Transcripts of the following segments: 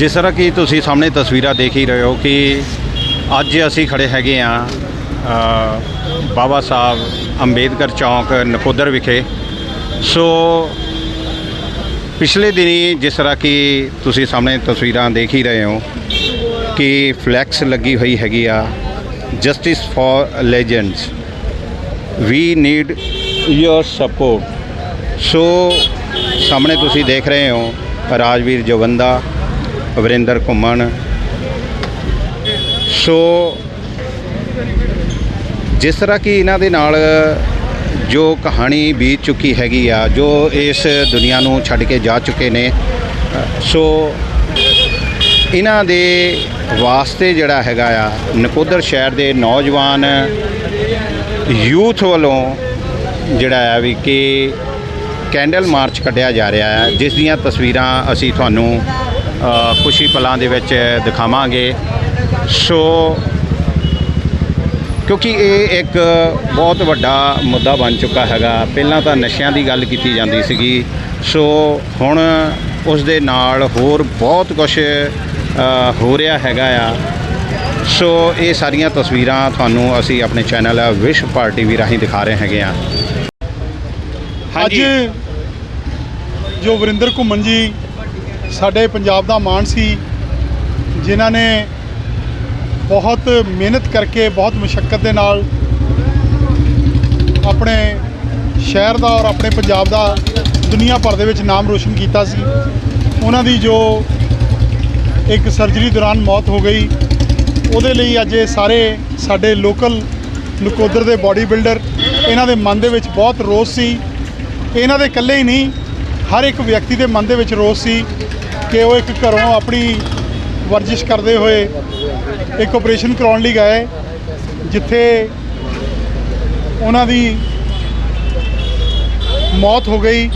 ਜਿਸ ਤਰ੍ਹਾਂ ਕਿ ਤੁਸੀਂ ਸਾਹਮਣੇ ਤਸਵੀਰਾਂ ਦੇਖ ਹੀ ਰਹੇ ਹੋ ਕਿ ਅੱਜ ਅਸੀਂ ਖੜੇ ਹੈਗੇ ਆ ਬਾਬਾ ਸਾਹਿਬ ਅੰਬੇਦਕਰ ਚੌਂਕ ਨਕੋਦਰ ਵਿਖੇ। ਸੋ ਪਿਛਲੇ ਦਿਨੀ ਜਿਸ ਤਰ੍ਹਾਂ ਕਿ ਤੁਸੀਂ ਸਾਹਮਣੇ ਤਸਵੀਰਾਂ ਦੇਖ ਹੀ ਰਹੇ ਹੋ ਕਿ ਫਲੈਕਸ ਲੱਗੀ ਹੋਈ ਹੈਗੀ ਆ, justice for legends. We need your support. So ਸਾਹਮਣੇ ਤੁਸੀਂ ਦੇਖ ਰਹੇ ਹੋ ਰਾਜਵੀਰ ਜਵੰਦਾ ਵਰਿੰਦਰ ਘੁੰਮਣ। ਸੋ ਜਿਸ ਤਰ੍ਹਾਂ ਕਿ ਇਹਨਾਂ ਦੇ ਨਾਲ ਜੋ ਕਹਾਣੀ ਬੀਤ ਚੁੱਕੀ ਹੈਗੀ ਆ, ਜੋ ਇਸ ਦੁਨੀਆ ਨੂੰ ਛੱਡ ਕੇ ਜਾ ਚੁੱਕੇ ਨੇ, ਸੋ ਇਹਨਾਂ ਦੇ ਵਾਸਤੇ ਜਿਹੜਾ ਹੈਗਾ ਆ, ਨਕੋਦਰ ਸ਼ਹਿਰ ਦੇ ਨੌਜਵਾਨ ਯੂਥ ਵੱਲੋਂ ਜਿਹੜਾ ਆ ਵੀ ਕਿ ਕੈਂਡਲ ਮਾਰਚ ਕੱਢਿਆ ਜਾ ਰਿਹਾ ਹੈ ਜਿਸ ਦੀਆਂ ਤਸਵੀਰਾਂ ਅਸੀਂ ਤੁਹਾਨੂੰ ਖੁਸ਼ੀ ਪਲਾਂ ਦੇ ਵਿੱਚ ਦਿਖਾਵਾਂਗੇ। ਸੋ ਕਿਉਂਕਿ ਇਹ ਇੱਕ ਬਹੁਤ ਵੱਡਾ ਮੁੱਦਾ ਬਣ ਚੁੱਕਾ ਹੈਗਾ। ਪਹਿਲਾਂ ਤਾਂ ਨਸ਼ਿਆਂ ਦੀ ਗੱਲ ਕੀਤੀ ਜਾਂਦੀ ਸੀਗੀ। ਸੋ ਹੁਣ ਉਸ ਦੇ ਨਾਲ ਹੋਰ ਬਹੁਤ ਕੁਝ ਹੋ ਰਿਹਾ ਹੈਗਾ ਆ। ਸੋ ਇਹ ਸਾਰੀਆਂ ਤਸਵੀਰਾਂ ਤੁਹਾਨੂੰ ਅਸੀਂ ਆਪਣੇ ਚੈਨਲ ਵਿਸ਼ ਪਾਰਟੀ ਵੀ ਰਾਹੀਂ ਦਿਖਾ ਰਹੇ ਹੈਗੇ ਆ। ਅੱਜ ਜੋ ਵਰਿੰਦਰ ਘੁੰਮਣ ਜੀ ਸਾਡੇ ਪੰਜਾਬ ਦਾ ਮਾਣ ਸੀ, ਜਿਨ੍ਹਾਂ ਨੇ ਬਹੁਤ ਮਿਹਨਤ ਕਰਕੇ, ਬਹੁਤ ਮੁਸ਼ਕਲ ਦੇ ਨਾਲ ਆਪਣੇ ਸ਼ਹਿਰ ਦਾ ਔਰ ਆਪਣੇ ਪੰਜਾਬ ਦਾ ਦੁਨੀਆ ਭਰ ਦੇ ਵਿੱਚ ਨਾਮ ਰੋਸ਼ਨ ਕੀਤਾ ਸੀ। ਉਹਨਾਂ ਦੀ ਜੋ ਇੱਕ ਸਰਜਰੀ ਦੌਰਾਨ ਮੌਤ ਹੋ ਗਈ, ਉਹਦੇ ਲਈ ਅੱਜ ਇਹ ਸਾਰੇ ਸਾਡੇ ਲੋਕਲ ਨਕੋਦਰ ਦੇ ਬਾਡੀ ਬਿਲਡਰ ਇਹਨਾਂ ਦੇ ਮਨ ਦੇ ਵਿੱਚ ਬਹੁਤ ਰੋਸ ਸੀ। ਇਹਨਾਂ ਦੇ ਇਕੱਲੇ ਹੀ ਨਹੀਂ, ਹਰ ਇੱਕ ਵਿਅਕਤੀ ਦੇ ਮਨ ਦੇ ਵਿੱਚ ਰੋਸ ਸੀ ਕਿ ਉਹ ਇੱਕ ਘਰੋਂ ਆਪਣੀ ਵਰਜਿਸ਼ ਕਰਦੇ ਹੋਏ ਇੱਕ ਆਪਰੇਸ਼ਨ ਕਰਾਉਣ ਲਈ ਗਏ, ਜਿੱਥੇ ਉਹਨਾਂ ਦੀ ਮੌਤ ਹੋ ਗਈ।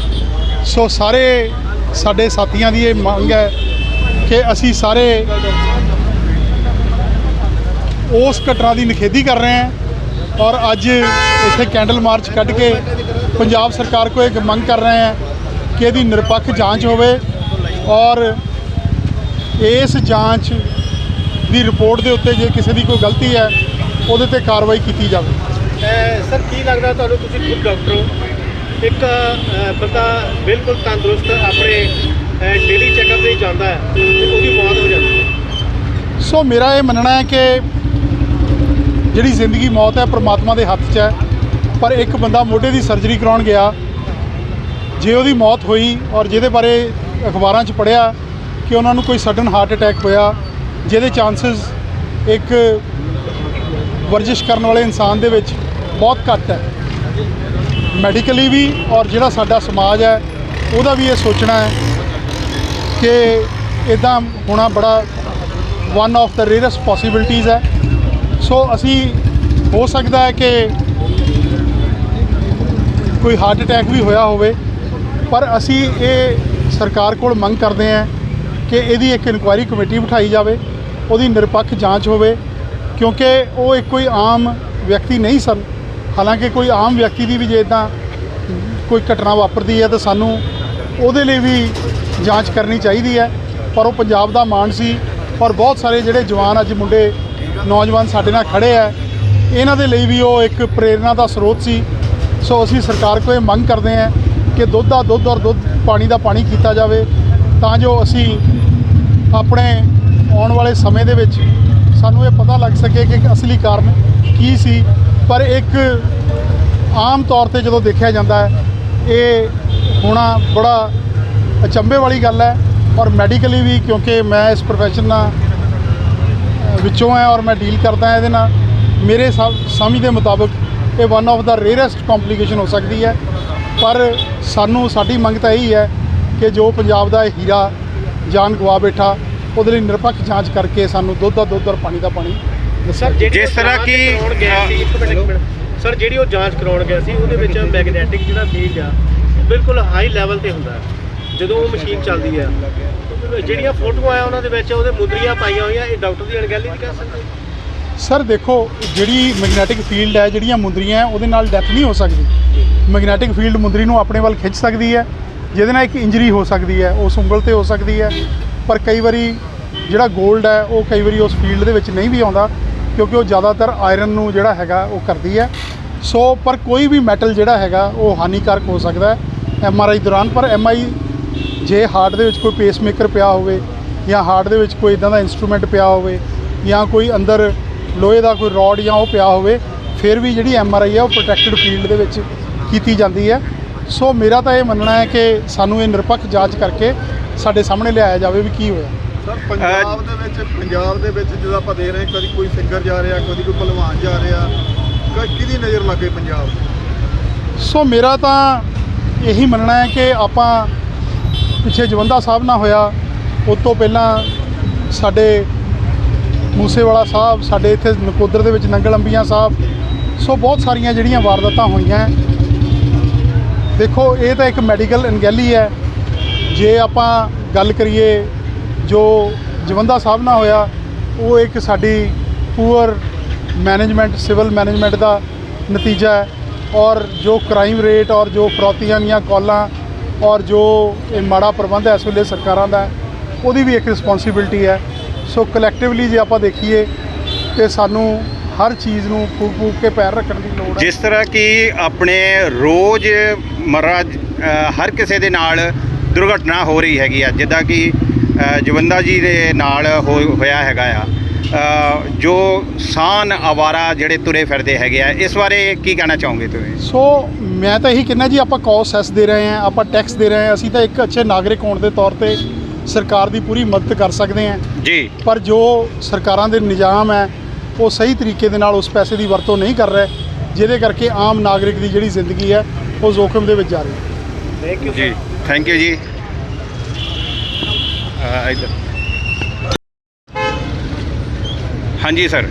ਸੋ ਸਾਰੇ ਸਾਡੇ ਸਾਥੀਆਂ ਦੀ ਇਹ ਮੰਗ ਹੈ ਕਿ ਅਸੀਂ ਸਾਰੇ ਉਸ ਘਟਨਾ ਦੀ ਨਿਖੇਧੀ ਕਰ ਰਹੇ ਹਾਂ ਔਰ ਅੱਜ ਇੱਥੇ ਕੈਂਡਲ ਮਾਰਚ ਕੱਢ ਕੇ ਪੰਜਾਬ ਸਰਕਾਰ ਕੋਲ ਇੱਕ ਮੰਗ ਕਰ ਰਹੇ ਹਾਂ ਕਿ ਇਹਦੀ ਨਿਰਪੱਖ ਜਾਂਚ ਹੋਵੇ। ਔਰ ਇਸ ਜਾਂਚ ਦੀ ਰਿਪੋਰਟ ਦੇ ਉੱਤੇ ਜੇ ਕਿਸੇ ਦੀ ਕੋਈ ਗਲਤੀ ਹੈ ਉਹਦੇ ਤੇ ਕਾਰਵਾਈ ਕੀਤੀ ਜਾਵੇ। ਸਰ ਕੀ ਲੱਗਦਾ ਤੁਹਾਨੂੰ ਤੁਸੀਂ ਖੁਦ ਡਾਕਟਰ ਹੋ? ਇੱਕ ਬੰਦਾ ਬਿਲਕੁਲ ਤੰਦਰੁਸਤ ਆਪਣੇ ਡੇਲੀ ਚੈੱਕਅਪ ਲਈ ਜਾਂਦਾ ਹੈ ਤੇ ਉਹਦੀ ਮੌਤ ਹੋ ਜਾਂਦੀ ਹੈ। ਸੋ ਮੇਰਾ ਇਹ ਮੰਨਣਾ ਹੈ ਕਿ ਜਿਹੜੀ ਜ਼ਿੰਦਗੀ ਮੌਤ ਹੈ ਪ੍ਰਮਾਤਮਾ ਦੇ ਹੱਥ 'ਚ ਹੈ ਪਰ ਇੱਕ ਬੰਦਾ ਮੋਢੇ ਦੀ ਸਰਜਰੀ ਕਰਾਉਣ ਗਿਆ ਜੇ ਉਹਦੀ ਮੌਤ ਹੋਈ ਔਰ ਜਿਹਦੇ ਬਾਰੇ ਅਖਬਾਰਾਂ 'ਚ ਪੜਿਆ ਕਿ ਉਹਨਾਂ ਨੂੰ ਕੋਈ ਸਡਨ ਹਾਰਟ ਅਟੈਕ ਹੋਇਆ, ਜਿਹਦੇ ਚਾਂਸਸ ਇੱਕ ਵਰਜਿਸ਼ ਕਰਨ ਵਾਲੇ ਇਨਸਾਨ ਦੇ ਵਿੱਚ ਬਹੁਤ ਘੱਟ ਹੈ। ਮੈਡੀਕਲੀ ਵੀ ਔਰ ਜਿਹੜਾ ਸਾਡਾ ਸਮਾਜ ਹੈ, ਉਹਦਾ ਵੀ ਇਹ ਸੋਚਣਾ ਹੈ ਕਿ ਇਦਾਂ ਹੋਣਾ ਬੜਾ one of the rarest possibilities ਹੈ। ਸੋ ਅਸੀਂ ਹੋ ਸਕਦਾ ਹੈ ਕਿ ਕੋਈ ਹਾਰਟ ਅਟੈਕ ਵੀ ਹੋਇਆ ਹੋਵੇ, ਪਰ ਅਸੀਂ ਇਹ ਸਰਕਾਰ ਕੋਲ ਮੰਗ ਕਰਦੇ ਹਾਂ ਕਿ ਇਹਦੀ ਇੱਕ ਇਨਕੁਆਇਰੀ ਕਮੇਟੀ ਬਿਠਾਈ ਜਾਵੇ, ਉਹਦੀ ਨਿਰਪੱਖ ਜਾਂਚ ਹੋਵੇ, ਕਿਉਂਕਿ ਉਹ ਇੱਕ ਕੋਈ ਆਮ ਵਿਅਕਤੀ ਨਹੀਂ ਸਨ। ਹਾਲਾਂਕਿ ਕੋਈ ਆਮ ਵਿਅਕਤੀ ਦੀ ਵੀ ਜੇ ਇਦਾਂ ਕੋਈ ਘਟਨਾ ਵਾਪਰਦੀ ਹੈ ਤਾਂ ਸਾਨੂੰ ਉਹਦੇ ਲਈ ਵੀ ਜਾਂਚ ਕਰਨੀ ਚਾਹੀਦੀ ਹੈ। ਪਰ ਉਹ ਪੰਜਾਬ ਦਾ ਮਾਣ ਸੀ ਔਰ ਬਹੁਤ ਸਾਰੇ ਜਿਹੜੇ ਜਵਾਨ ਅੱਜ ਮੁੰਡੇ, ਨੌਜਵਾਨ ਸਾਡੇ ਨਾਲ ਖੜੇ ਆ, ਇਹਨਾਂ ਦੇ ਲਈ ਵੀ ਉਹ ਇੱਕ ਪ੍ਰੇਰਣਾ ਦਾ ਸਰੋਤ ਸੀ। ਸੋ ਅਸੀਂ ਸਰਕਾਰ ਕੋਲ ਇਹ ਮੰਗ ਕਰਦੇ ਹਾਂ ਕਿ ਦੁੱਧ ਦਾ ਦੁੱਧ ਔਰ ਦੁੱਧ ਪਾਣੀ ਦਾ ਪਾਣੀ ਕੀਤਾ ਜਾਵੇ, ਤਾਂ ਜੋ ਅਸੀਂ ਆਪਣੇ ਆਉਣ ਵਾਲੇ ਸਮੇਂ ਦੇ ਵਿੱਚ ਸਾਨੂੰ ਇਹ ਪਤਾ ਲੱਗ ਸਕੇ ਕਿ ਅਸਲੀ ਕਾਰਨ ਕੀ ਸੀ। ਪਰ ਇੱਕ ਆਮ ਤੌਰ ਤੇ ਜਦੋਂ ਦੇਖਿਆ ਜਾਂਦਾ ਹੈ, ਇਹ ਹੋਣਾ ਬੜਾ ਅਚੰਭੇ ਵਾਲੀ ਗੱਲ ਹੈ ਔਰ ਮੈਡੀਕਲੀ ਵੀ ਕਿਉਂਕਿ ਮੈਂ ਇਸ profession ਨਾਲ ਵਿੱਚੋਂ ਹੈ ਔਰ ਮੈਂ ਡੀਲ ਕਰਦਾ ਹਾਂ ਇਹਦੇ ਨਾਲ, ਮੇਰੇ ਸਮ- ਸਮਝ ਦੇ ਮੁਤਾਬਕ ਇਹ one of the rarest complication ਹੋ ਸਕਦੀ ਹੈ। ਪਰ ਸਾਨੂੰ ਸਾਡੀ ਮੰਗ ਤਾਂ ਇਹੀ ਹੈ ਕਿ ਜੋ ਪੰਜਾਬ ਦਾ ਇਹ ਹੀਰਾ ਜਾਨ ਗਵਾ ਬੈਠਾ ਉਹਦੇ ਲਈ ਨਿਰਪੱਖ ਜਾਂਚ ਕਰਕੇ ਸਾਨੂੰ ਦੁੱਧ ਦਾ ਦੁੱਧ ਔਰ ਪਾਣੀ ਦਾ ਪਾਣੀ ਜਾਵੇ। ਜਿਸ ਤਰ੍ਹਾਂ ਕਿ- ਸਰ ਜਿਹੜੀ ਉਹ ਜਾਂਚ ਕਰਾਉਣ ਗਿਆ ਸੀ ਉਹਦੇ ਵਿੱਚ ਮੈਗਨੈਟਿਕ ਜਿਹੜਾ ਫੀਲਡ ਆ ਬਿਲਕੁਲ ਹਾਈ ਲੈਵਲ ਤੇ ਹੁੰਦਾ ਹੈ। ਜਦੋਂ ਉਹ ਮਸ਼ੀਨ ਚੱਲਦੀ ਹੈ ਜਿਹੜੀਆਂ ਫੋਟੋਆਂ ਆ ਉਹਨਾਂ ਦੇ ਵਿੱਚ ਉਹਦੇ ਮੁੰਦਰੀਆਂ ਪਾਈਆਂ ਹੋਈਆਂ ਇਹ ਡਾਕਟਰ ਦੀ ਅਣਗਹਿਲੀ ਨਹੀਂ ਕਹਿ ਸਕਦੇ ਸਰ ਦੇਖੋ, ਜਿਹੜੀ ਮੈਗਨੈਟਿਕ ਫੀਲਡ ਹੈ, ਜਿਹੜੀਆਂ ਮੁੰਦਰੀਆਂ ਹੈ, ਉਹਦੇ ਨਾਲ ਡੈਥ ਨਹੀਂ ਹੋ ਸਕਦੀ। ਮੈਗਨੈਟਿਕ ਫੀਲਡ ਮੁੰਦਰੀ ਨੂੰ ਆਪਣੇ ਵੱਲ ਖਿੱਚ ਸਕਦੀ ਹੈ, ਜਿਹਦੇ ਨਾਲ ਇੱਕ ਇੰਜਰੀ ਹੋ ਸਕਦੀ ਹੈ ਉਸ ਉਂਗਲ ਤੇ ਹੋ ਸਕਦੀ ਹੈ। ਪਰ ਕਈ ਵਾਰੀ ਜਿਹੜਾ 골ਡ ਹੈ, ਉਹ ਕਈ ਵਾਰੀ ਉਸ ਫੀਲਡ ਦੇ ਵਿੱਚ ਨਹੀਂ ਵੀ ਆਉਂਦਾ, ਕਿਉਂਕਿ ਉਹ ਜ਼ਿਆਦਾਤਰ ਆਇਰਨ ਨੂੰ ਜਿਹੜਾ ਹੈਗਾ, ਉਹ ਕਰਦੀ ਹੈ। ਸੋ ਪਰ ਕੋਈ ਵੀ ਮੈਟਲ ਜਿਹੜਾ ਹੈਗਾ, ਉਹ ਹਾਨੀਕਾਰਕ ਹੋ ਸਕਦਾ ਹੈ। ਐਮ ਆਰ ਆਈ ਦੌਰਾਨ, ਪਰ ਐਮ ਆਈ ਜੇ ਹਾਰਟ ਦੇ ਵਿੱਚ ਕੋਈ ਪੇਸਮੇਕਰ ਪਿਆ ਹੋਵੇ, ਜਾਂ ਹਾਰਟ ਦੇ ਵਿੱਚ ਕੋਈ ਇਦਾਂ ਦਾ ਇਨਸਟਰੂਮੈਂਟ ਪਿਆ ਹੋਵੇ, ਜਾਂ ਕੋਈ ਅੰਦਰ ਲੋਹੇ ਦਾ ਕੋਈ ਰੋਡ ਜਾਂ ਉਹ ਪਿਆ ਹੋਵੇ ਫਿਰ ਵੀ ਜਿਹੜੀ ਐਮ ਆਰ ਆਈ ਹੈ ਉਹ ਪ੍ਰੋਟੈਕਟਡ ਫੀਲਡ ਦੇ ਵਿੱਚ ਕੀਤੀ ਜਾਂਦੀ ਹੈ ਸੋ ਮੇਰਾ ਤਾਂ ਇਹ ਮੰਨਣਾ ਹੈ ਕਿ ਸਾਨੂੰ ਇਹ ਨਿਰਪੱਖ ਜਾਂਚ ਕਰਕੇ ਸਾਡੇ ਸਾਹਮਣੇ ਲਿਆਇਆ ਜਾਵੇ ਵੀ ਕੀ ਹੋਇਆ ਸਰ ਪੰਜਾਬ ਦੇ ਵਿੱਚ ਪੰਜਾਬ ਦੇ ਵਿੱਚ ਜਦੋਂ ਆਪਾਂ ਦੇ ਰਹੇ ਕਦੀ ਕੋਈ ਸਿੰਗਰ ਜਾ ਰਿਹਾ ਕਦੀ ਕੋਈ ਭਲਵਾਨ ਜਾ ਰਿਹਾ ਕਿਹਦੀ ਨਜ਼ਰ ਲੱਗੇ ਪੰਜਾਬ? ਸੋ ਮੇਰਾ ਤਾਂ ਇਹੀ ਮੰਨਣਾ ਹੈ ਕਿ ਆਪਾਂ ਪਿੱਛੇ ਜਵੰਦਾ ਸਾਹਿਬ ਨਾਲ ਹੋਇਆ ਉਸ ਤੋਂ ਪਹਿਲਾਂ ਸਾਡੇ ਮੂਸੇਵਾਲਾ ਸਾਹਿਬ, ਸਾਡੇ ਇੱਥੇ ਨਕੋਦਰ ਦੇ ਵਿੱਚ ਨੰਗਲ ਅੰਬੀਆਂ ਸਾਹਿਬ। ਸੋ ਬਹੁਤ ਸਾਰੀਆਂ ਜਿਹੜੀਆਂ ਵਾਰਦਾਤਾਂ ਹੋਈਆਂ ਦੇਖੋ, ਇਹ ਤਾਂ ਇੱਕ ਮੈਡੀਕਲ ਅਣਗਹਿਲੀ ਹੈ। ਜੇ ਆਪਾਂ ਗੱਲ ਕਰੀਏ ਜੋ ਜਵੰਦਾ ਸਾਹਿਬ ਨਾਲ ਹੋਇਆ, ਉਹ ਇੱਕ ਸਾਡੀ ਪੂਅਰ ਮੈਨੇਜਮੈਂਟ, ਸਿਵਲ ਮੈਨੇਜਮੈਂਟ ਦਾ ਨਤੀਜਾ ਹੈ। ਔਰ ਜੋ ਕ੍ਰਾਈਮ ਰੇਟ ਔਰ ਜੋ ਫਰੋਤੀਆਂ ਦੀਆਂ ਕਾਲਾਂ ਔਰ ਜੋ ਇਹ ਮਾੜਾ ਪ੍ਰਬੰਧ ਹੈ ਇਸ ਵੇਲੇ ਸਰਕਾਰਾਂ ਦਾ, ਉਹਦੀ ਵੀ ਇੱਕ ਰਿਸਪੌਂਸਿਬਿਲਟੀ ਹੈ। ਸੋ ਕਲੈਕਟਿਵਲੀ ਜੇ ਆਪਾਂ ਦੇਖੀਏ ਕਿ ਸਾਨੂੰ ਹਰ ਚੀਜ਼ ਨੂੰ ਫੂਕ ਫੂਕ ਕੇ ਪੈਰ ਰੱਖਣ ਦੀ ਲੋੜ ਹੈ। ਜਿਸ ਤਰ੍ਹਾਂ ਕਿ ਆਪਣੇ ਰੋਜ਼ ਮਰਰਾ ਹਰ ਕਿਸੇ ਦੇ ਨਾਲ ਦੁਰਘਟਨਾ ਹੋ ਰਹੀ ਹੈਗੀ ਆ ਜਿੱਦਾਂ ਕਿ ਜਵੰਦਾ ਜੀ ਦੇ ਨਾਲ ਹੋਇਆ ਹੈਗਾ ਆ। ਜੋ ਸਾਨ ਆਵਾਰਾ ਜਿਹੜੇ ਤੁਰੇ ਫਿਰਦੇ ਹੈਗੇ ਆ ਇਸ ਬਾਰੇ ਕੀ ਕਹਿਣਾ ਚਾਹੋਗੇ ਤੁਸੀਂ? ਸੋ ਮੈਂ ਤਾਂ ਇਹੀ ਕਹਿੰਦਾ ਜੀ ਆਪਾਂ ਕੌਸ ਸੈਸ ਦੇ ਰਹੇ ਹਾਂ ਆਪਾਂ ਟੈਕਸ ਦੇ ਰਹੇ ਹਾਂ ਅਸੀਂ ਤਾਂ ਇੱਕ ਅੱਛੇ ਨਾਗਰਿਕ ਹੋਣ ਦੇ ਤੌਰ ਤੇ ਸਰਕਾਰ ਦੀ ਪੂਰੀ ਮਦਦ ਕਰ ਸਕਦੇ ਹਾਂ। ਜੀ। ਪਰ ਜੋ ਸਰਕਾਰਾਂ ਦੇ ਨਿਜ਼ਾਮ ਹੈ ਉਹ ਸਹੀ ਤਰੀਕੇ ਦੇ ਨਾਲ ਉਸ ਪੈਸੇ ਦੀ ਵਰਤੋਂ ਨਹੀਂ ਕਰ ਰਹੇ ਜਿਹਦੇ ਕਰਕੇ ਆਮ ਨਾਗਰਿਕ ਦੀ ਜਿਹੜੀ ਜ਼ਿੰਦਗੀ ਹੈ ਉਹ ਜ਼ੋਖਮ ਦੇ ਵਿੱਚ ਜਾ ਰਹੀ ਹੈ। ਥੈਂਕ ਯੂ ਜੀ। ਥੈਂਕ ਯੂ ਜੀ। ਹਾਂਜੀ ਸਰ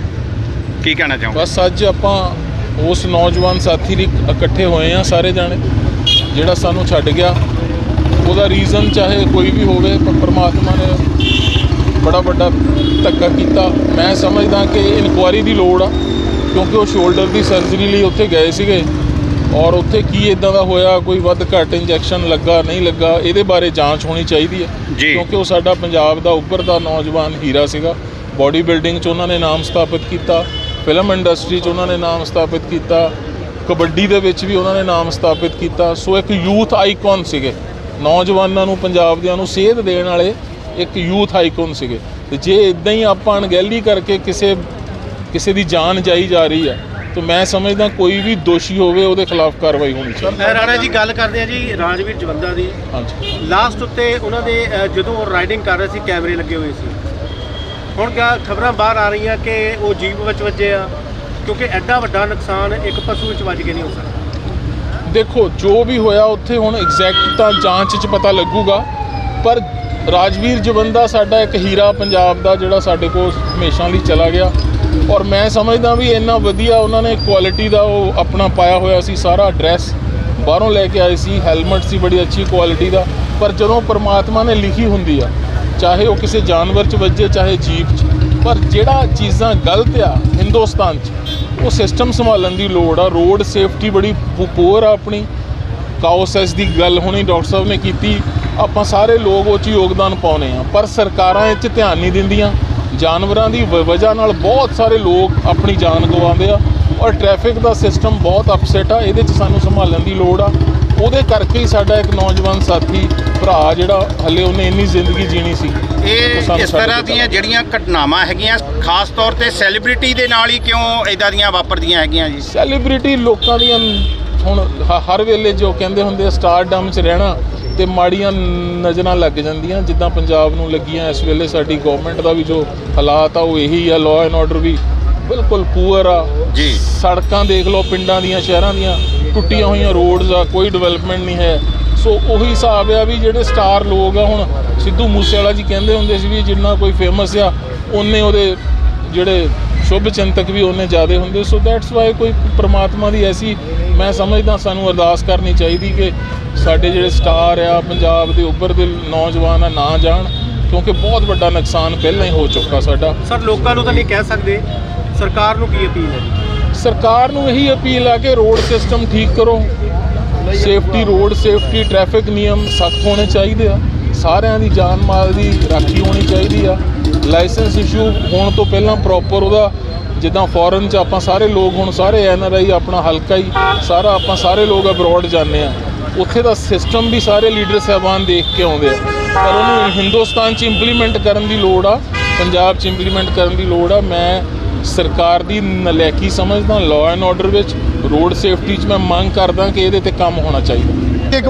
ਕੀ ਕਹਿਣਾ ਚਾਹੋਗੇ? ਬਸ ਅੱਜ ਆਪਾਂ ਉਸ ਨੌਜਵਾਨ ਸਾਥੀ ਲਈ ਇਕੱਠੇ ਹੋਏ ਆ ਸਾਰੇ ਜਾਣੇ ਜਿਹੜਾ ਸਾਨੂੰ ਛੱਡ ਗਿਆ। ਉਹਦਾ ਰੀਜ਼ਨ ਚਾਹੇ ਕੋਈ ਵੀ ਹੋਵੇ ਪਰ ਪ੍ਰਮਾਤਮਾ ਨੇ ਬੜਾ ਵੱਡਾ ਧੱਕਾ ਕੀਤਾ। ਮੈਂ ਸਮਝਦਾ ਕਿ ਇਨਕੁਆਰੀ ਦੀ ਲੋੜ ਆ ਕਿਉਂਕਿ ਉਹ ਸ਼ੋਲਡਰ ਦੀ ਸਰਜਰੀ ਲਈ ਉੱਥੇ ਗਏ ਸੀਗੇ। ਔਰ ਉੱਥੇ ਕੀ ਇਦਾਂ ਦਾ ਹੋਇਆ ਕੋਈ ਵੱਧ ਘੱਟ ਇੰਜੈਕਸ਼ਨ ਲੱਗਾ ਨਹੀਂ ਲੱਗਾ ਇਹਦੇ ਬਾਰੇ ਜਾਂਚ ਹੋਣੀ ਚਾਹੀਦੀ ਹੈ। ਕਿਉਂਕਿ ਉਹ ਸਾਡਾ ਪੰਜਾਬ ਦਾ ਉੱਭਰਦਾ ਨੌਜਵਾਨ ਹੀਰਾ ਸੀਗਾ। ਬਾਡੀ ਬਿਲਡਿੰਗ 'ਚ ਉਹਨਾਂ ਨੇ ਨਾਮ ਸਥਾਪਿਤ ਕੀਤਾ ਫਿਲਮ ਇੰਡਸਟਰੀ 'ਚ ਉਹਨਾਂ ਨੇ ਨਾਮ ਸਥਾਪਿਤ ਕੀਤਾ ਕਬੱਡੀ ਦੇ ਵਿੱਚ ਵੀ ਉਹਨਾਂ ਨੇ ਨਾਮ ਸਥਾਪਿਤ ਕੀਤਾ। ਸੋ ਇੱਕ ਯੂਥ ਆਈਕਨ ਸੀਗੇ। ਨੌਜਵਾਨਾਂ ਨੂੰ ਪੰਜਾਬ ਦਿਆਂ ਨੂੰ ਸੇਧ ਦੇਣ ਵਾਲੇ ਇੱਕ ਯੂਥ ਆਈਕਨ ਸੀਗੇ। ਤੇ ਜੇ ਇਦਾਂ ਹੀ ਆਪਾਂ ਅਣਗਹਿਲੀ ਕਰਕੇ ਕਿਸੇ ਕਿਸੇ ਦੀ ਜਾਨ ਜਾਈ ਜਾ ਰਹੀ ਹੈ ਤਾਂ ਮੈਂ ਸਮਝਦਾ ਕੋਈ ਵੀ ਦੋਸ਼ੀ ਹੋਵੇ ਉਹਦੇ ਖਿਲਾਫ ਕਾਰਵਾਈ ਹੋਣੀ ਚਾਹੀਦੀ। ਮੈਂ ਰਾਣਾ ਜੀ ਗੱਲ ਕਰਦੇ ਆ ਜੀ ਰਾਜਵੀਰ ਜਵੰਦਾ ਦੀ। ਹਾਂਜੀ। ਲਾਸਟ ਉੱਤੇ ਉਹਨਾਂ ਦੇ ਜਦੋਂ ਉਹ ਰਾਈਡਿੰਗ ਕਰ ਰਹੇ ਸੀ ਕੈਮਰੇ ਲੱਗੇ ਹੋਏ ਸੀ। ਹੁਣ ਕਿਆ ਖਬਰਾਂ ਬਾਹਰ ਆ ਰਹੀਆਂ ਕਿ ਉਹ ਜੀਪ ਵਿੱਚ ਵੱਜੇ ਆ ਕਿਉਂਕਿ ਐਡਾ ਵੱਡਾ ਨੁਕਸਾਨ ਇੱਕ ਪਸ਼ੂ ਵਿੱਚ ਵੱਜ ਕੇ ਨਹੀਂ ਹੋ ਸਕਦਾ। ਦੇਖੋ, ਜੋ ਵੀ ਹੋਇਆ ਉੱਥੇ ਹੁਣ ਐਗਜ਼ੈਕਟ ਤਾਂ ਜਾਂਚ 'ਚ ਪਤਾ ਲੱਗੂਗਾ, ਪਰ ਰਾਜਵੀਰ ਜਵੰਦਾ ਸਾਡਾ ਇੱਕ ਹੀਰਾ ਪੰਜਾਬ ਦਾ ਜਿਹੜਾ ਸਾਡੇ ਕੋਲ ਹਮੇਸ਼ਾ ਲਈ ਚਲਾ ਗਿਆ। ਔਰ ਮੈਂ ਸਮਝਦਾ ਵੀ ਇੰਨਾ ਵਧੀਆ ਉਹਨਾਂ ਨੇ ਕੁਆਲਿਟੀ ਦਾ ਉਹ ਆਪਣਾ ਪਾਇਆ ਹੋਇਆ ਸੀ, ਸਾਰਾ ਡਰੈਸ ਬਾਹਰੋਂ ਲੈ ਕੇ ਆਏ ਸੀ ਹੈਲਮਟ ਸੀ, ਬੜੀ ਅੱਛੀ ਕੁਆਲਿਟੀ ਦਾ। ਪਰ ਜਦੋਂ ਪਰਮਾਤਮਾ ਨੇ ਲਿਖੀ ਹੁੰਦੀ ਆ, ਚਾਹੇ ਉਹ ਕਿਸੇ ਜਾਨਵਰ 'ਚ ਵੱਜੇ, ਚਾਹੇ ਜੀਵ 'ਚ, ਪਰ ਜਿਹੜਾ ਚੀਜ਼ਾਂ ਗਲਤ ਆ ਹਿੰਦੁਸਤਾਨ 'ਚ ਉਹ ਸਿਸਟਮ ਸੰਭਾਲਣ ਦੀ ਲੋੜ ਆ। ਰੋਡ ਸੇਫਟੀ ਬੜੀ ਪੂਰ ਆ ਆਪਣੀ। ਕਾਓਸੈਸ ਦੀ ਗੱਲ ਹੁਣੀ ਡਾਕਟਰ ਸਾਹਿਬ ਨੇ ਕੀਤੀ। ਆਪਾਂ ਸਾਰੇ ਲੋਕ ਉਹ 'ਚ ਯੋਗਦਾਨ ਪਾਉਨੇ ਆ। ਪਰ ਸਰਕਾਰਾਂ ਇਹ 'ਚ ਧਿਆਨ ਨਹੀਂ ਦਿੰਦੀਆਂ। ਜਾਨਵਰਾਂ ਦੀ ਵ- ਵਜ੍ਹਾ ਨਾਲ ਬਹੁਤ ਸਾਰੇ ਲੋਕ ਆਪਣੀ ਜਾਨ ਗਵਾਉਂਦੇ ਆ। ਔਰ ਟ੍ਰੈਫਿਕ ਦਾ ਸਿਸਟਮ ਬਹੁਤ ਅਪਸੈਟ ਆ। ਇਹਦੇ 'ਚ ਸਾਨੂੰ ਸੰਭਾਲਣ ਦੀ ਲੋੜ ਆ। ਉਹਦੇ ਕਰਕੇ ਹੀ ਸਾਡਾ ਇੱਕ ਨੌਜਵਾਨ ਸਾਥੀ ਭਰਾ ਜਿਹੜਾ ਹੱਲੇ ਉਹਨੇ ਇੰਨੀ ਜ਼ਿੰਦਗੀ ਜੀਣੀ ਸੀ। ਇਹ ਇਸ ਤਰ੍ਹਾਂ ਦੀਆਂ ਜਿਹੜੀਆਂ ਘਟਨਾਵਾਂ ਹੈਗੀਆਂ ਖਾਸ ਤੌਰ ਤੇ ਸੈਲੀਬ੍ਰਿਟੀ ਦੇ ਨਾਲ ਹੀ ਕਿਉਂ ਇਦਾਂ ਦੀਆਂ ਵਾਪਰਦੀਆਂ ਹੈਗੀਆਂ ਜੀ? ਸੈਲੀਬ੍ਰਿਟੀ ਲੋਕਾਂ ਦੀਆਂ ਹੁਣ ਹਰ ਵੇਲੇ ਜੋ ਕਹਿੰਦੇ ਹੁੰਦੇ ਆ ਸਟਾਰਡਮ 'ਚ ਰਹਿਣਾ ਤੇ ਮਾੜੀਆਂ ਨਜ਼ਰਾਂ ਲੱਗ ਜਾਂਦੀਆਂ ਜਿੱਦਾਂ ਪੰਜਾਬ ਨੂੰ ਲੱਗੀਆਂ ਇਸ ਵੇਲੇ ਸਾਡੀ ਗਵਰਨਮੈਂਟ ਦਾ ਵੀ ਜੋ ਹਾਲਾਤ ਆ ਉਹ ਇਹੀ ਆ ਲਾਅ ਐਂਡ ਆਰਡਰ ਵੀ ਬਿਲਕੁਲ ਪੂਅਰ ਆ। ਜੀ। ਸੜਕਾਂ ਦੇਖ ਲਓ ਪਿੰਡਾਂ ਦੀਆਂ ਸ਼ਹਿਰਾਂ ਦੀਆਂ ਟੁੱਟੀਆਂ ਹੋਈਆਂ ਰੋਡਸ ਆ, ਕੋਈ ਡਿਵੈਲਪਮੈਂਟ ਨਹੀਂ ਹੈ। ਸੋ ਉਹੀ ਹਿਸਾਬ ਆ ਵੀ ਜਿਹੜੇ ਸਟਾਰ ਲੋਕ ਆ ਹੁਣ, ਸਿੱਧੂ ਮੂਸੇਵਾਲਾ ਜੀ ਕਹਿੰਦੇ ਹੁੰਦੇ ਸੀ ਵੀ ਜਿੰਨਾ ਕੋਈ ਫੇਮਸ ਆ, ਉਹਨੇ ਉਹਦੇ ਜਿਹੜੇ ਸ਼ੁਭ ਚਿੰਤਕ ਵੀ ਉਹਨੇ ਜ਼ਿਆਦਾ ਹੁੰਦੇ। ਸੋ ਦੈਟਸ ਵਾਈ ਕੋਈ ਪ੍ਰਮਾਤਮਾ ਦੀ ਐਸੀ ਮੈਂ ਸਮਝਦਾ ਸਾਨੂੰ ਅਰਦਾਸ ਕਰਨੀ ਚਾਹੀਦੀ ਕਿ ਸਾਡੇ ਜਿਹੜੇ ਸਟਾਰ ਆ, ਪੰਜਾਬ ਦੇ ਉੱਭਰ ਦੇ ਨੌਜਵਾਨ ਆ, ਨਾ ਜਾਣ, ਕਿਉਂਕਿ ਬਹੁਤ ਵੱਡਾ ਨੁਕਸਾਨ ਪਹਿਲਾਂ ਹੀ ਹੋ ਚੁੱਕਾ ਸਾਡਾ। ਸਰ ਲੋਕਾਂ ਨੂੰ ਤਾਂ ਨਹੀਂ ਕਹਿ ਸਕਦੇ। ਸਰਕਾਰ ਨੂੰ ਕੀ ਅਪੀਲ ਹੈ? ਸਰਕਾਰ ਨੂੰ ਇਹੀ ਅਪੀਲ ਆ ਕਿ ਰੋਡ ਸਿਸਟਮ ਠੀਕ ਕਰੋ। ਸੇਫਟੀ, ਰੋਡ ਸੇਫਟੀ, ਟ੍ਰੈਫਿਕ ਨਿਯਮ ਸਖਤ ਹੋਣੇ ਚਾਹੀਦੇ ਆ। ਸਾਰਿਆਂ ਦੀ ਜਾਨ ਮਾਲ ਦੀ ਰਾਖੀ ਹੋਣੀ ਚਾਹੀਦੀ ਆ। ਲਾਇਸੈਂਸ ਇਸ਼ੂ ਹੋਣ ਤੋਂ ਪਹਿਲਾਂ ਪ੍ਰੋਪਰ ਉਹਦਾ, ਜਿੱਦਾਂ ਫੋਰਨ 'ਚ ਆਪਾਂ ਸਾਰੇ ਲੋਕ ਹੁਣ ਸਾਰੇ ਐਨ ਆਰ ਆਈ ਆਪਣਾ ਹਲਕਾ ਹੀ, ਸਾਰਾ ਆਪਾਂ ਸਾਰੇ ਲੋਕ ਅਬਰੋਡ ਜਾਂਦੇ ਆ। ਉੱਥੇ ਦਾ ਸਿਸਟਮ ਵੀ ਸਾਰੇ ਲੀਡਰ ਸਾਹਿਬਾਨ ਦੇਖ ਕੇ ਆਉਂਦੇ ਆ। ਪਰ ਉਹਨੂੰ ਹਿੰਦੁਸਤਾਨ 'ਚ ਇੰਪਲੀਮੈਂਟ ਕਰਨ ਦੀ ਲੋੜ ਆ, ਪੰਜਾਬ 'ਚ ਇੰਪਲੀਮੈਂਟ ਕਰਨ ਦੀ ਲੋੜ ਆ। ਮੈਂ ਸਰਕਾਰ ਦੀ ਨਲਾਇਕੀ ਸਮਝਦਾ ਲਾਅ ਐਂਡ ਆਰਡਰ ਵਿੱਚ ਰੋਡ ਸੇਫਟੀ 'ਚ ਮੈਂ ਮੰਗ ਕਰਦਾ ਕਿ ਇਹਦੇ ਤੇ ਕੰਮ ਹੋਣਾ ਚਾਹੀਦਾ। ਇੱਕ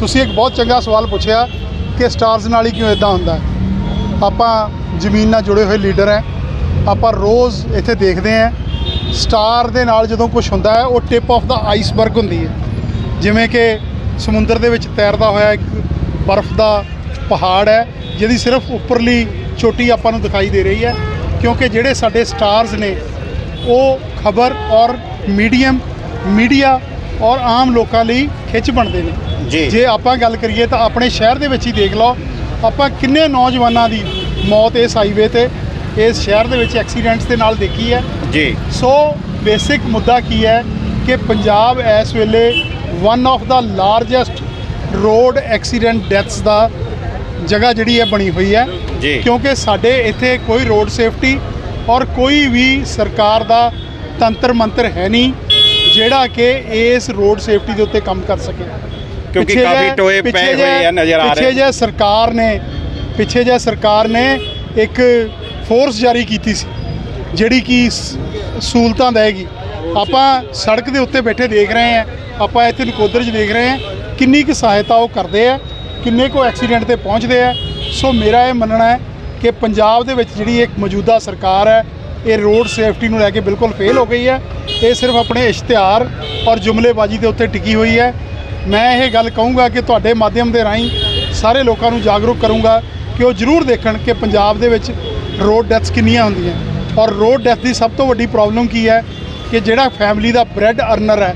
ਤੁਸੀਂ ਇੱਕ ਬਹੁਤ ਚੰਗਾ ਸਵਾਲ ਪੁੱਛਿਆ ਕਿ ਸਟਾਰਸ ਨਾਲ ਹੀ ਕਿਉਂ ਇਦਾਂ ਹੁੰਦਾ? ਹੈ। ਆਪਾਂ ਜ਼ਮੀਨ ਨਾਲ ਜੁੜੇ ਹੋਏ ਲੀਡਰ ਹੈ। ਆਪਾਂ ਰੋਜ਼ ਇੱਥੇ ਦੇਖਦੇ ਹਾਂ ਸਟਾਰ ਦੇ ਨਾਲ ਜਦੋਂ ਕੁਝ ਹੁੰਦਾ ਹੈ ਉਹ ਟਿਪ ਆਫ ਦਾ ਆਈਸਬਰਗ ਹੁੰਦੀ ਹੈ। ਜਿਵੇਂ ਕਿ ਸਮੁੰਦਰ ਦੇ ਵਿੱਚ ਤੈਰਦਾ ਹੋਇਆ ਇੱਕ ਬਰਫ਼ ਦਾ ਪਹਾੜ ਹੈ ਜਿਹਦੀ ਸਿਰਫ ਉੱਪਰਲੀ ਚੋਟੀ ਆਪਾਂ ਨੂੰ ਦਿਖਾਈ ਦੇ ਰਹੀ ਹੈ। ਕਿਉਂਕਿ ਜਿਹੜੇ ਸਾਡੇ ਸਟਾਰਸ ਨੇ ਉਹ ਖਬਰ ਔਰ ਮੀਡੀਅਮ ਮੀਡੀਆ ਔਰ ਆਮ ਲੋਕਾਂ ਲਈ ਖਿੱਚ ਬਣਦੇ ਨੇ। ਜੀ। ਜੇ ਆਪਾਂ ਗੱਲ ਕਰੀਏ ਤਾਂ ਆਪਣੇ ਸ਼ਹਿਰ ਦੇ ਵਿੱਚ ਹੀ ਦੇਖ ਲਓ ਆਪਾਂ ਕਿੰਨੇ ਨੌਜਵਾਨਾਂ ਦੀ ਮੌਤ ਇਸ ਹਾਈਵੇ ਤੇ ਇਸ ਸ਼ਹਿਰ ਦੇ ਵਿੱਚ ਐਕਸੀਡੈਂਟਸ ਦੇ ਨਾਲ ਦੇਖੀ ਹੈ। ਜੀ। ਸੋ ਬੇਸਿਕ ਮੁੱਦਾ ਕੀ ਹੈ ਕਿ ਪੰਜਾਬ ਇਸ ਵੇਲੇ one of the largest road accident deaths ਦਾ ਜਗ੍ਹਾ ਜਿਹੜੀ ਹੈ ਬਣੀ ਹੋਈ ਹੈ। ਜੀ। ਕਿਉਂਕਿ ਸਾਡੇ ਇੱਥੇ ਕੋਈ ਰੋਡ ਸੇਫਟੀ ਔਰ ਕੋਈ ਵੀ ਸਰਕਾਰ ਦਾ ਤੰਤਰ ਮੰਤਰ ਹੈ ਨਹੀਂ ਜਿਹੜਾ ਕਿ ਇਸ ਰੋਡ ਸੇਫਟੀ ਦੇ ਉੱਤੇ ਕੰਮ ਕਰ ਸਕੇ। ਕਿਉਂਕਿ ਕਾਫੀ ਟੋਏ ਪਏ ਹੋਏ ਆ ਨਜ਼ਰ ਆ ਰਹੇ। ਪਿੱਛੇ ਜੇ ਸਰਕਾਰ ਨੇ ਪਿੱਛੇ ਜੇ ਸਰਕਾਰ ਨੇ ਇੱਕ ਫੋਰਸ ਜਾਰੀ ਕੀਤੀ ਸੀ ਜਿਹੜੀ ਕਿ ਸਹੂਲਤਾਂ ਦੇਗੀ ਆਪਾਂ ਸੜਕ ਦੇ ਉੱਤੇ ਬੈਠੇ ਦੇਖ ਰਹੇ ਹਾਂ ਆਪਾਂ ਇੱਥੇ ਨਕੋਦਰ 'ਚ ਦੇਖ ਰਹੇ ਹਾਂ ਕਿੰਨੀ ਕੁ ਸਹਾਇਤਾ ਉਹ ਕਰਦੇ ਆ। ਕਿੰਨੇ ਕੋ ਐਕਸੀਡੈਂਟ ਤੇ ਪਹੁੰਚਦੇ ਆ। ਸੋ ਮੇਰਾ ਇਹ ਮੰਨਣਾ ਹੈ ਕਿ ਪੰਜਾਬ ਦੇ ਵਿੱਚ ਜਿਹੜੀ ਇੱਕ ਮੌਜੂਦਾ ਸਰਕਾਰ ਹੈ, ਇਹ ਰੋਡ ਸੇਫਟੀ ਨੂੰ ਲੈ ਕੇ ਬਿਲਕੁਲ ਫੇਲ ਹੋ ਗਈ ਹੈ। ਇਹ ਸਿਰਫ ਆਪਣੇ ਇਸ਼ਤਿਹਾਰ ਔਰ ਜੁਮਲੇਬਾਜ਼ੀ ਦੇ ਉੱਤੇ ਟਿਕੀ ਹੋਈ ਹੈ। ਮੈਂ ਇਹ ਗੱਲ ਕਹੂੰਗਾ ਕਿ ਤੁਹਾਡੇ ਮਾਧਿਅਮ ਦੇ ਰਾਹੀਂ ਸਾਰੇ ਲੋਕਾਂ ਨੂੰ ਜਾਗਰੂਕ ਕਰੂੰਗਾ ਕਿ ਉਹ ਜ਼ਰੂਰ ਦੇਖਣ ਕਿ ਪੰਜਾਬ ਦੇ ਵਿੱਚ ਰੋਡ ਡੈਥਸ ਕਿੰਨੀਆਂ ਹੁੰਦੀਆਂ। ਔਰ ਰੋਡ ਡੈਥ ਦੀ ਸਭ ਤੋਂ ਵੱਡੀ ਪ੍ਰੋਬਲਮ ਕੀ ਹੈ ਕਿ ਜਿਹੜਾ ਫੈਮਿਲੀ ਦਾ ਬ੍ਰੈਡ ਅਰਨਰ ਹੈ,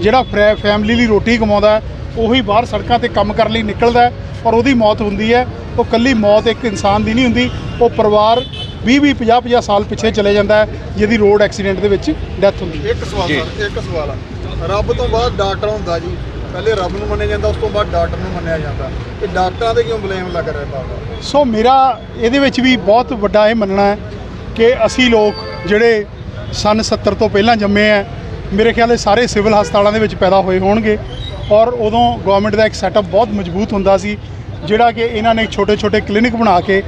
ਜਿਹੜਾ ਫੈਮਿਲੀ ਲਈ ਰੋਟੀ ਕਮਾਉਂਦਾ ਉਹੀ ਬਾਹਰ ਸੜਕਾਂ ਤੇ ਕੰਮ ਕਰਨ ਲਈ ਨਿਕਲਦਾ ਔਰ ਉਹਦੀ ਮੌਤ ਹੁੰਦੀ ਹੈ। ਉਹ ਕੱਲੀ ਮੌਤ ਇੱਕ ਇਨਸਾਨ ਦੀ ਨਹੀਂ ਹੁੰਦੀ ਉਹ ਪਰਿਵਾਰ 20 20 50 50 ਸਾਲ ਪਿੱਛੇ ਚਲੇ ਜਾਂਦਾ ਹੈ ਜਿਹਦੀ ਰੋਡ ਐਕਸੀਡੈਂਟ ਦੇ ਵਿੱਚ ਡੈਥ ਹੁੰਦੀ ਹੈ। ਇੱਕ ਸਵਾਲ। ਸਰ ਇੱਕ ਸਵਾਲ ਆ। ਰੱਬ ਤੋਂ ਬਾਅਦ ਡਾਕਟਰ ਹੁੰਦਾ ਜੀ। ਪਹਿਲੇ ਰੱਬ ਨੂੰ ਮੰਨਿਆ ਜਾਂਦਾ ਉਸ ਤੋਂ ਬਾਅਦ ਡਾਕਟਰ ਨੂੰ ਮੰਨਿਆ ਜਾਂਦਾ। ਇਹ ਡਾਕਟਰਾਂ ਤੇ ਕਿਉਂ ਬਲੇਮ ਲੱਗ ਰਿਹਾ ਬਾਬਾ? ਸੋ ਮੇਰਾ ਇਹਦੇ ਵਿੱਚ ਵੀ ਬਹੁਤ ਵੱਡਾ ਇਹ ਮੰਨਣਾ ਹੈ ਕਿ ਅਸੀਂ ਲੋਕ ਜਿਹੜੇ ਸਨ 70 ਤੋਂ ਪਹਿਲਾਂ ਜੰਮੇ ਆ ਮੇਰੇ ਖਿਆਲ ਇਹ ਸਾਰੇ ਸਿਵਲ ਹਸਪਤਾਲਾਂ ਦੇ ਵਿੱਚ ਪੈਦਾ ਹੋਏ ਹੋਣਗੇ। ਔਰ ਉਦੋਂ ਗਵਰਨਮੈਂਟ ਦਾ ਇੱਕ ਸੈਟਅਪ ਬਹੁਤ ਮਜ਼ਬੂਤ ਹੁੰਦਾ ਸੀ ਜਿਹੜਾ ਕਿ ਇਹਨਾਂ ਨੇ ਛੋਟੇ ਛੋਟੇ ਕਲੀਨਿਕ ਬਣਾ ਕੇ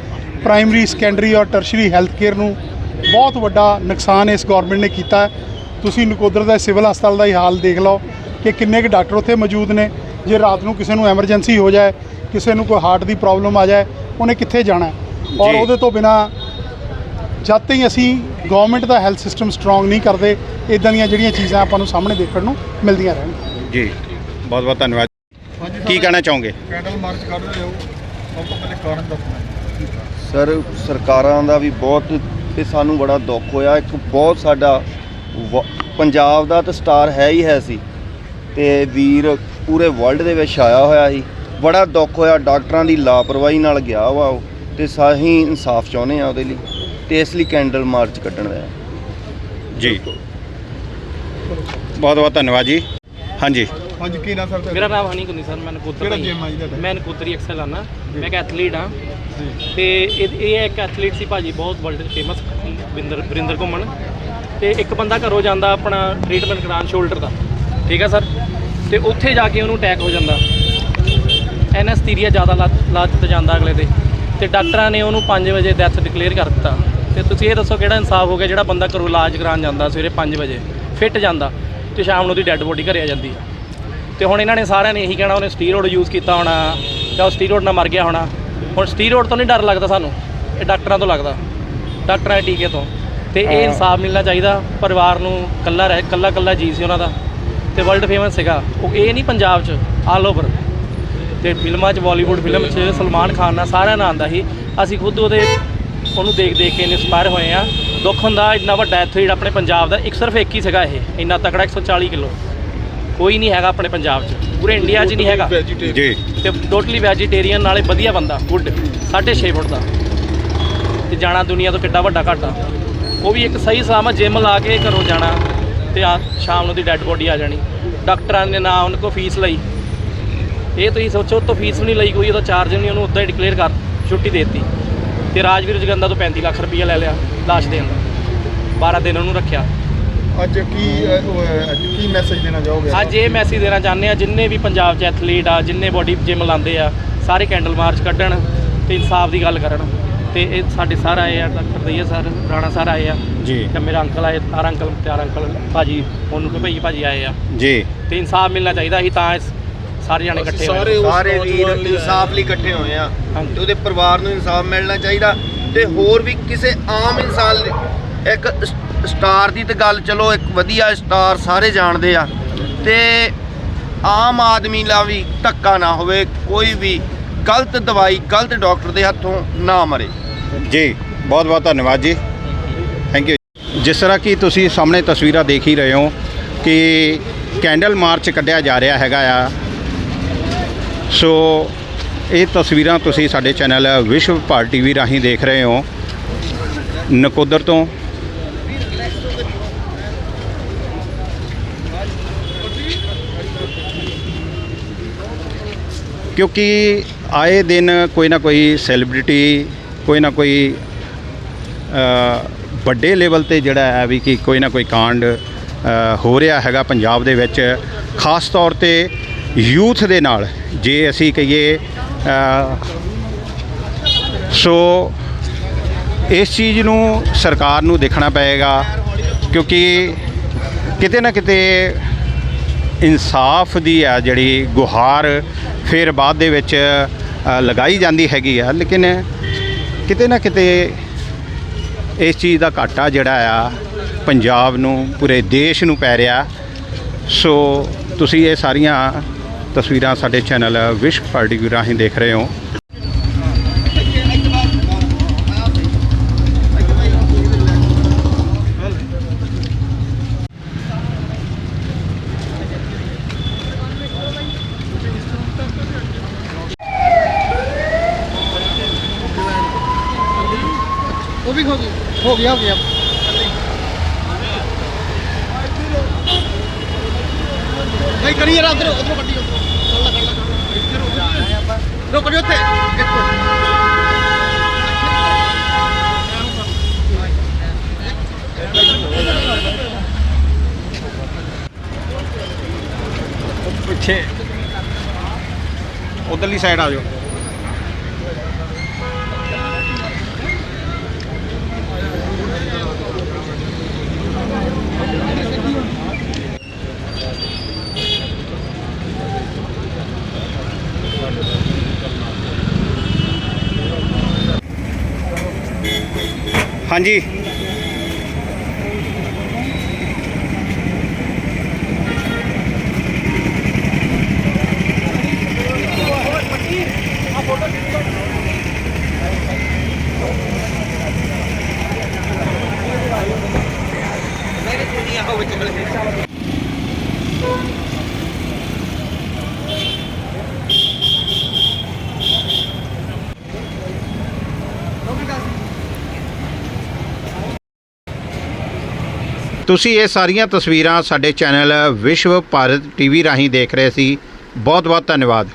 ਪ੍ਰਾਇਮਰੀ ਸੈਕੰਡਰੀ ਔਰ ਟਰਸ਼ਰੀ ਹੈਲਥ ਕੇਅਰ ਨੂੰ ਬਹੁਤ ਵੱਡਾ ਨੁਕਸਾਨ ਇਸ ਗਵਰਨਮੈਂਟ ਨੇ ਕੀਤਾ ਤੁਸੀਂ ਨਕੋਦਰ ਦਾ ਸਿਵਲ ਹਸਪਤਾਲ ਦਾ ਹੀ ਹਾਲ ਦੇਖ ਲਓ ਕਿ ਕਿੰਨੇ ਕੁ ਡਾਕਟਰ ਉੱਥੇ ਮੌਜੂਦ ਨੇ ਜੇ ਰਾਤ ਨੂੰ ਕਿਸੇ ਨੂੰ ਐਮਰਜੈਂਸੀ ਹੋ ਜਾਏ ਕਿਸੇ ਨੂੰ ਕੋਈ ਹਾਰਟ ਦੀ ਪ੍ਰੋਬਲਮ ਆ ਜਾਏ ਉਹਨੇ ਕਿੱਥੇ ਜਾਣਾ? ਔਰ। ਉਹਦੇ ਤੋਂ ਬਿਨਾ ਜਦ ਤਾਈਂ ਅਸੀਂ ਗਵਰਨਮੈਂਟ ਦਾ ਹੈਲਥ ਸਿਸਟਮ ਸਟਰੋਂਗ ਨਹੀਂ ਕਰਦੇ ਇਦਾਂ ਦੀਆਂ ਜਿਹੜੀਆਂ ਚੀਜ਼ਾਂ ਆਪਾਂ ਨੂੰ ਸਾਹਮਣੇ ਦੇਖਣ ਨੂੰ ਮਿਲਦੀਆਂ ਰਹਿਣਗੀਆਂ ਜੀ ਬਹੁਤ ਬਹੁਤ ਧੰਨਵਾਦ। ਕੀ ਕਹਿਣਾ ਚਾਹੋਗੇ? ਕੈਂਡਲ ਮਾਰਚ ਕੱਢ ਰਹੇ ਹੋ। ਸਭ ਤੋਂ ਪਹਿਲੇ ਕਾਰਨ ਦੱਸਣਾ ਸਰ ਸਰਕਾਰਾਂ ਦਾ ਵੀ ਬਹੁਤ ਤੇ ਸਾਨੂੰ ਬੜਾ ਦੁੱਖ ਹੋਇਆ। ਇੱਕ ਬਹੁਤ ਸਾਡਾ ਵ- ਪੰਜਾਬ ਦਾ ਤਾਂ ਸਟਾਰ ਹੈ ਹੀ ਹੈ ਸੀ। ਤੇ ਵੀਰ ਪੂਰੇ ਵਰਲਡ ਦੇ ਵਿੱਚ ਆਇਆ ਹੋਇਆ ਸੀ। ਬੜਾ ਦੁੱਖ ਹੋਇਆ। ਡਾਕਟਰਾਂ ਦੀ ਲਾਪਰਵਾਹੀ ਨਾਲ ਗਿਆ ਵਾ ਉਹ। ਤੇ ਸਾਹੀ ਇਨਸਾਫ ਚਾਹੁੰਦੇ ਆ ਉਹਦੇ ਲਈ। ਤੇ ਇਸ ਲਈ ਕੈਂਡਲ ਮਾਰਚ ਕੱਢਣ ਦਾ ਜੀ। ਬਹੁਤ ਬਹੁਤ ਧੰਨਵਾਦ ਜੀ। ਹਾਂਜੀ। ਹਾਂਜੀ ਕੀ ਨਾਮ ਸਰ ਮੇਰਾ ਨਾਮ ਹਨੀ ਕੁੰਦੀ ਸਰ ਮੈਂ ਨਕੋਦਰ ਕਿਹੜਾ ਦਾ ਹੀ। Gym ਆ ਜੀ ਤੁਹਾਡਾ? ਮੈਂ ਨਕੋਦਰੀ ਐਕਸਲ ਆਣਾ ਮੈਂ ਇੱਕ ਐਥਲੀਟ ਹਾਂ ਤੇ ਇਹ ਇਹ ਇੱਕ ਐਥਲੀਟ ਸੀ ਭਾਜੀ ਬਹੁਤ ਵਰਲਡ ਫੇਮਸ ਬਿੰਦਰ ਬਰਿੰਦਰ ਘੁੰਮਣ। ਤੇ ਇੱਕ ਬੰਦਾ ਘਰੋਂ ਜਾਂਦਾ ਆਪਣਾ ਟ੍ਰੀਟਮੈਂਟ ਕਰਾਉਣ ਸ਼ੋਲਡਰ ਦਾ। ਠੀਕ ਹੈ ਸਰ? ਤੇ ਉੱਥੇ ਜਾ ਕੇ ਉਹਨੂੰ ਅਟੈਕ ਹੋ ਜਾਂਦਾ। ਐਨਸਥੀਰੀਆ ਜ਼ਿਆਦਾ ਲੱਤ ਲੱਤ ਜਾਂਦਾ ਅਗਲੇ ਦੇ ਤੇ ਡਾਕਟਰਾਂ ਨੇ ਉਹਨੂੰ 5 ਵਜੇ ਡੈਥ ਡਿਕਲੇਅਰ ਕਰ ਦਿੱਤਾ। ਤੇ ਤੁਸੀਂ ਇਹ ਦੱਸੋ ਕਿਹੜਾ ਇਨਸਾਫ ਹੋ ਗਿਆ ਜਿਹੜਾ ਬੰਦਾ ਘਰੋਂ ਇਲਾਜ ਕਰਾਉਣ ਜਾਂਦਾ ਸਵੇਰੇ 5 ਵਜੇ ਫਿੱਟ ਜਾਂਦਾ ਤੇ ਸ਼ਾਮ ਨੂੰ ਉਹਦੀ ਡੈੱਡ ਬੋਡੀ ਘਰੇ ਆ ਜਾਂਦੀ ਹੈ। ਤੇ ਹੁਣ ਇਹਨਾਂ ਨੇ ਸਾਰਿਆਂ ਨੇ ਇਹੀ ਕਹਿਣਾ ਉਹਨੇ ਸਟੀਰੋਇਡ ਯੂਜ਼ ਕੀਤਾ ਹੋਣਾ ਜਾਂ ਉਹ ਸਟੀਰੋਇਡ ਨਾਲ ਮਰ ਗਿਆ ਹੋਣਾ। ਹੁਣ ਸਟੀਰੋਇਡ ਤੋਂ ਨਹੀਂ ਡਰ ਲੱਗਦਾ ਸਾਨੂੰ ਇਹ ਡਾਕਟਰਾਂ ਤੋਂ ਲੱਗਦਾ। ਡਾਕਟਰਾਂ ਦੇ ਟੀਕੇ ਤੋਂ। ਤੇ ਇਹ ਇਨਸਾਫ ਮਿਲਣਾ ਚਾਹੀਦਾ ਪਰਿਵਾਰ ਨੂੰ ਕੱਲਾ ਰਹਿ ਕੱਲਾ ਕੱਲਾ ਜੀ ਸੀ ਉਹਨਾਂ ਦਾ। ਤੇ ਵਰਲਡ ਫੇਮਸ ਸੀਗਾ। ਉਹ ਇਹ ਨਹੀਂ ਪੰਜਾਬ 'ਚ ਆਲ ਓਵਰ ਤੇ ਫਿਲਮਾਂ 'ਚ ਬਾਲੀਵੁੱਡ ਫਿਲਮ 'ਚ ਸਲਮਾਨ ਖਾਨ ਨਾਲ ਸਾਰਿਆਂ ਨਾਲ ਆਉਂਦਾ ਸੀ। ਅਸੀਂ ਖੁਦ ਉਹਦੇ ਉਹਨੂੰ ਦੇਖ ਦੇਖ ਕੇ ਇਨਸਪਾਇਰ ਹੋਏ ਆ ਦੁੱਖ ਹੁੰਦਾ ਇੰਨਾ ਵੱਡਾ ਐਥਲੀਟ ਆਪਣੇ ਪੰਜਾਬ ਦਾ ਇੱਕ ਸਿਰਫ ਇੱਕ ਹੀ ਸੀਗਾ ਇਹ। ਇੰਨਾ ਤਕੜਾ 140 ਕਿਲੋ। ਕੋਈ ਨਹੀਂ ਹੈਗਾ ਆਪਣੇ ਪੰਜਾਬ 'ਚ। ਪੂਰੇ ਇੰਡੀਆ 'ਚ ਨਹੀਂ ਹੈਗਾ। ਜੀ। ਤੇ ਟੋਟਲੀ ਵੈਜੀਟੇਰੀਅਨ ਨਾਲੇ ਵਧੀਆ ਬੰਦਾ ਗੁੱਡ 6.5 ਫੁੱਟ ਦਾ। ਤੇ ਜਾਣਾ ਦੁਨੀਆ ਤੋਂ ਕਿੱਡਾ ਵੱਡਾ ਘਾਟਾ। ਉਹ ਵੀ ਇੱਕ ਸਹੀ ਸਲਾਮਤ ਜਿਮ ਲਾ ਕੇ ਘਰੋਂ ਜਾਣਾ ਤੇ ਆ ਸ਼ਾਮ ਨੂੰ ਦੀ ਡੈੱਡ ਬੋਡੀ ਆ ਜਾਣੀ। ਡਾਕਟਰਾਂ ਨੇ ਨਾ ਉਹਨਾਂ ਕੋ ਫੀਸ ਲਈ। ਇਹ ਤੁਸੀਂ ਸੋਚੋ ਉਹ ਤੋਂ ਫੀਸ ਵੀ ਨਹੀਂ ਲਈ ਕੋਈ ਉਹਦਾ ਚਾਰਜ ਨਹੀਂ ਉਹਨੂੰ ਉਦਾਂ ਹੀ ਡਿਕਲੇਅਰ ਕਰ ਛੁੱਟੀ ਦੇ ਦਿੱਤੀ। ਤੇ ਰਾਜਵੀਰ ਜਗੰਦਾ ਤੋਂ 35 ਲੱਖ ਰੁਪਈਆ ਲੈ ਲਿਆ ਲਾਸ਼ ਦੇਣ ਦਾ। 12 ਦਿਨ ਉਹਨੂੰ ਰੱਖਿਆ। ਅੱਜ ਕੀ ਅਹ, ਅਹ, ਕੀ ਮੈਸੇਜ ਦੇਣਾ ਚਾਹੋਗੇ ਅੱਜ ਇਹ ਮੈਸੇਜ ਦੇਣਾ ਚਾਹੁੰਦੇ ਆ ਜਿੰਨੇ ਵੀ ਪੰਜਾਬ 'ਚ ਐਥਲੀਟ ਆ ਜਿੰਨੇ ਬੋਡੀ ਜਿਮ ਲਾਉਂਦੇ ਆ ਸਾਰੇ ਕੈਂਡਲ ਮਾਰਚ ਕੱਢਣ ਤੇ ਇਨਸਾਫ ਦੀ ਗੱਲ ਕਰਨ। ਤੇ ਇਹ ਸਾਡੇ ਸਰ ਆਏ ਆ doctor Daiya sir Rana sir ਆਏ ਆ। ਜੀ। ਤੇ ਮੇਰਾ ਅੰਕਲ ਆਏ ਤਾਰਾ ਅੰਕਲ ਤਿਆਰ ਅੰਕਲ ਭਾਜੀ ਉਹਨੂੰ ਕਿ ਭਾਈ ਭਾਜੀ ਆਏ ਆ। ਜੀ। ਤੇ ਇਨਸਾਫ ਮਿਲਣਾ ਚਾਹੀਦਾ ਸੀ ਤਾਂ ਇਸ ਸਾਰੇ ਜਾਣੇ ਇਕੱਠੇ ਹੋਏ। ਸਾਰੇ ਸਾਰੇ ਵੀਰ। ਇਨਸਾਫ ਲਈ ਇਕੱਠੇ ਹੋਏ ਆ। ਹਾਂਜੀ। ਤੇ ਉਹਦੇ ਪਰਿਵਾਰ ਨੂੰ ਇਨਸਾਫ ਮਿਲਣਾ ਚਾਹੀਦਾ। ਤੇ ਹੋਰ ਵੀ ਕਿਸੇ ਆਮ ਇਨਸਾਨ ਲਈ ਇੱਕ ਸ- ਸਟਾਰ ਦੀ ਤੇ ਗੱਲ ਚਲੋ ਇੱਕ ਵਧੀਆ ਸਟਾਰ ਸਾਰੇ ਜਾਣਦੇ ਆ। ਤੇ ਆਮ ਆਦਮੀ ਲਾ ਵੀ ਧੱਕਾ ਨਾ ਹੋਵੇ, ਕੋਈ ਵੀ ਗਲਤ ਦਵਾਈ, ਗਲਤ ਡਾਕਟਰ ਦੇ ਹੱਥੋਂ ਨਾ ਮਰੇ। ਜੀ, ਬਹੁਤ ਬਹੁਤ ਧੰਨਵਾਦ ਜੀ। ਥੈਂਕ ਯੂ ਜਿਸ ਤਰ੍ਹਾਂ ਕਿ ਤੁਸੀਂ ਸਾਹਮਣੇ ਤਸਵੀਰਾਂ ਦੇਖ ਹੀ ਰਹੇ ਹੋ ਕਿ ਕੈਂਡਲ ਮਾਰਚ ਕੱਢਿਆ ਜਾ ਰਿਹਾ ਹੈਗਾ ਆ। ਸੋ ਇਹ ਤਸਵੀਰਾਂ ਤੁਸੀਂ ਸਾਡੇ ਚੈਨਲ ਵਿਸ਼ਵ ਭਾਰਤ ਟੀਵੀ ਰਾਹੀਂ ਦੇਖ ਰਹੇ ਹੋ। ਨਕੋਦਰ ਤੋਂ ਕਿਉਂਕਿ ਆਏ ਦਿਨ ਕੋਈ ਨਾ ਕੋਈ ਸੈਲੀਬ੍ਰਿਟੀ ਕੋਈ ਨਾ ਕੋਈ ਵੱਡੇ ਲੈਵਲ ਤੇ ਜਿਹੜਾ ਹੈ ਵੀ ਕਿ ਕੋਈ ਨਾ ਕੋਈ ਕਾਂਡ ਹੋ ਰਿਹਾ ਹੈਗਾ ਪੰਜਾਬ ਦੇ ਵਿੱਚ, ਖਾਸ ਤੌਰ ਤੇ ਯੂਥ ਦੇ ਨਾਲ, ਜੇ ਅਸੀਂ ਕਹੀਏ ਸੋ ਇਸ ਚੀਜ਼ ਨੂੰ ਸਰਕਾਰ ਨੂੰ ਦੇਖਣਾ ਪਏਗਾ, ਕਿਉਂਕਿ ਕਿਤੇ ਨਾ ਕਿਤੇ ਇਨਸਾਫ ਦੀ ਆ ਜਿਹੜੀ ਗੁਹਾਰ ਫਿਰ ਬਾਅਦ ਦੇ ਵਿੱਚ ਲਗਾਈ ਜਾਂਦੀ ਹੈਗੀ ਆ। ਲੇਕਿਨ ਕਿਤੇ ਨਾ ਕਿਤੇ ਇਸ ਚੀਜ਼ ਦਾ ਘਾਟਾ ਜਿਹੜਾ ਆ, ਪੰਜਾਬ ਨੂੰ, ਪੂਰੇ ਦੇਸ਼ ਨੂੰ ਪੈ ਰਿਹਾ। ਸੋ ਤੁਸੀਂ ਇਹ ਸਾਰੀਆਂ ਤਸਵੀਰਾਂ ਸਾਡੇ ਚੈਨਲ ਵਿਸ਼ਵ ਪਾਰਟੀ ਰਾਹੀਂ ਦੇਖ ਰਹੇ ਹੋ ਉਹ ਵੀ ਹੋ ਗਿਆ ਹੋ ਗਿਆ। ਹੋ ਗਿਆ ਨਹੀਂ ਕਰੀ ਯਾਰ ਉਧਰ ਉਧਰ ਗੱਡੀ ਉਧਰ ਰੁਕ ਜਾ ਪਿੱਛੇ। ਉਧਰਲੀ ਸਾਈਡ ਆ ਜਾਓ। ਹਾਂਜੀ। ਤੁਸੀਂ ਇਹ ਸਾਰੀਆਂ ਤਸਵੀਰਾਂ ਸਾਡੇ ਚੈਨਲ ਵਿਸ਼ਵ ਭਾਰਤ ਟੀਵੀ ਰਾਹੀਂ ਦੇਖ ਰਹੇ ਸੀ। ਬਹੁਤ ਬਹੁਤ ਧੰਨਵਾਦ।